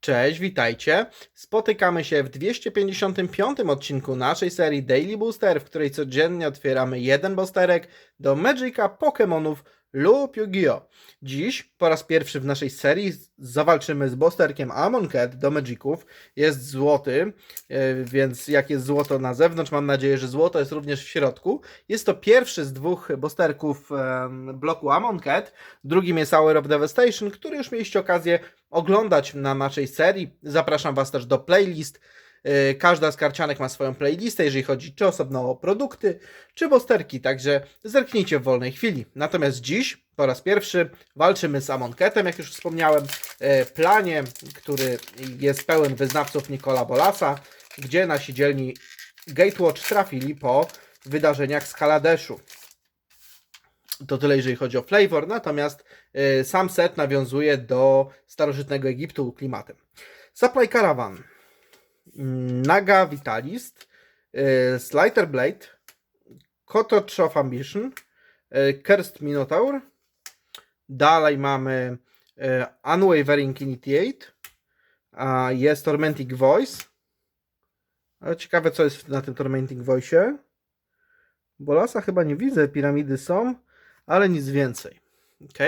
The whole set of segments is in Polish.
Cześć, witajcie. Spotykamy się w 255 odcinku naszej serii Daily Booster, w której codziennie otwieramy jeden boosterek do Magica, Pokémonów lub Yu-Gi-Oh! Dziś po raz pierwszy w naszej serii zawalczymy z boosterkiem Amonkhet do Magiców. Jest złoty, e, więc jak jest złoto na zewnątrz, mam nadzieję, że złoto jest również w środku. Jest to pierwszy z dwóch boosterków em, bloku Amonkhet. Drugim jest Hour of Devastation, który już mieliście okazję oglądać na naszej serii. Zapraszam Was też do playlist. Yy, Każda z karcianek ma swoją playlistę, jeżeli chodzi czy osobno o produkty, czy bosterki, także zerknijcie w wolnej chwili. Natomiast dziś, po raz pierwszy, walczymy z Amonketem, jak już wspomniałem, yy, planie, który jest pełen wyznawców Nikola Bolasa, gdzie nasi dzielni Gatewatch trafili po wydarzeniach z Kaladeszu. To tyle, jeżeli chodzi o flavor, natomiast y, sam set nawiązuje do starożytnego Egiptu klimatem. Supply Caravan, Naga Vitalist, y, Slider Blade, Cottage of Ambition, y, Cursed Minotaur, dalej mamy y, Unwavering Initiate, jest Tormenting Voice. Ale ciekawe, co jest na tym Tormenting Voice. Bolasa chyba nie widzę, piramidy są, ale nic więcej. Ok.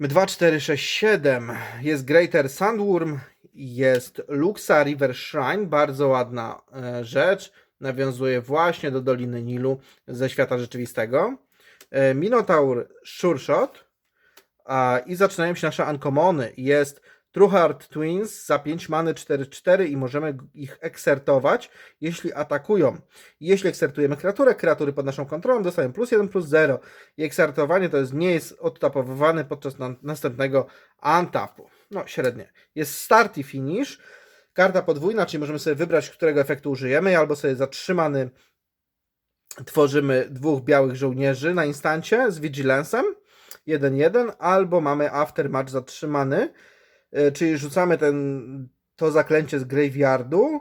2, 4, 6, 7. Jest Greater Sandworm, jest Luxa River Shrine, bardzo ładna e, rzecz. Nawiązuje właśnie do Doliny Nilu ze świata rzeczywistego. E, Minotaur Sure Shot. A, I zaczynają się nasze uncommony. Jest True Heart Twins za 5 many 4-4 i możemy ich eksertować, jeśli atakują. Jeśli eksertujemy kreaturę, kreatury pod naszą kontrolą dostają plus 1, plus 0. I eksertowanie to jest, nie jest odtapowywane podczas na, następnego untapu. No, średnie. Jest start i finish. Karta podwójna, czyli możemy sobie wybrać, którego efektu użyjemy, albo sobie zatrzymany tworzymy dwóch białych żołnierzy na instancie z Vigilansem 1-1, albo mamy Aftermatch zatrzymany, czyli rzucamy ten, to zaklęcie z Graveyardu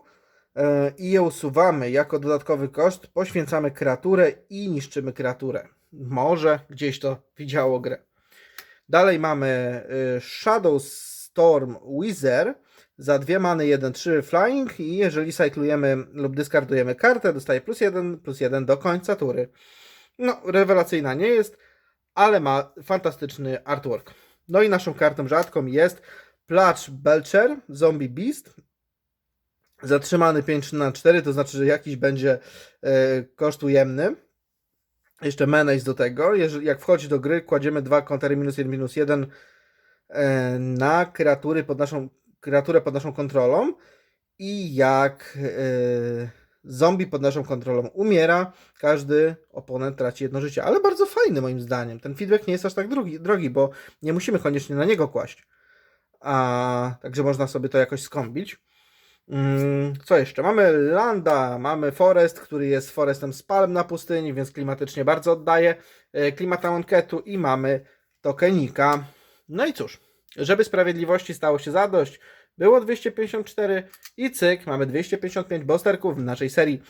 e, i je usuwamy jako dodatkowy koszt, poświęcamy kreaturę i niszczymy kreaturę. Może gdzieś to widziało grę. Dalej mamy e, Shadow Storm Wizard za dwie many 1-3 flying i jeżeli cyklujemy lub dyskardujemy kartę, dostaje plus 1, plus 1 do końca tury. No, rewelacyjna nie jest, ale ma fantastyczny artwork. No i naszą kartą rzadką jest Placz Belcher, Zombie Beast. Zatrzymany 5 na 4, to znaczy, że jakiś będzie e, koszt ujemny. Jeszcze menace do tego. Jeżeli, jak wchodzi do gry, kładziemy dwa kontery minus 1, minus 1 e, na kreatury pod naszą, kreaturę pod naszą kontrolą. I jak e, zombie pod naszą kontrolą umiera, każdy oponent traci jedno życie. Ale bardzo fajny moim zdaniem. Ten feedback nie jest aż tak drogi, drogi bo nie musimy koniecznie na niego kłaść. A, także można sobie to jakoś skombić. Mm, Co jeszcze? Mamy Landa, mamy Forest, który jest Forestem z palm na pustyni, więc klimatycznie bardzo oddaje e, klimat Amonketu i mamy Tokenika. No i cóż, żeby sprawiedliwości stało się zadość, było 254 i cyk, mamy 255 bosterków w naszej serii.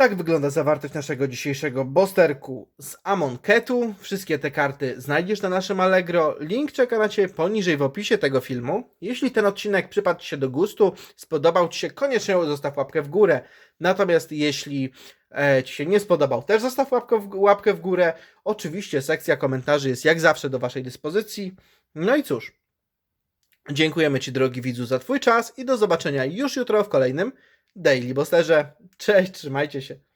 Tak wygląda zawartość naszego dzisiejszego bosterku z Amonketu. Wszystkie te karty znajdziesz na naszym Allegro. Link czeka na Ciebie poniżej w opisie tego filmu. Jeśli ten odcinek przypadł Ci się do gustu, spodobał Ci się, koniecznie zostaw łapkę w górę. Natomiast jeśli e, Ci się nie spodobał, też zostaw łapkę w, łapkę w górę. Oczywiście sekcja komentarzy jest jak zawsze do Waszej dyspozycji. No i cóż, dziękujemy Ci drogi widzu za Twój czas i do zobaczenia już jutro w kolejnym Daily Bosterze. Cześć, trzymajcie się.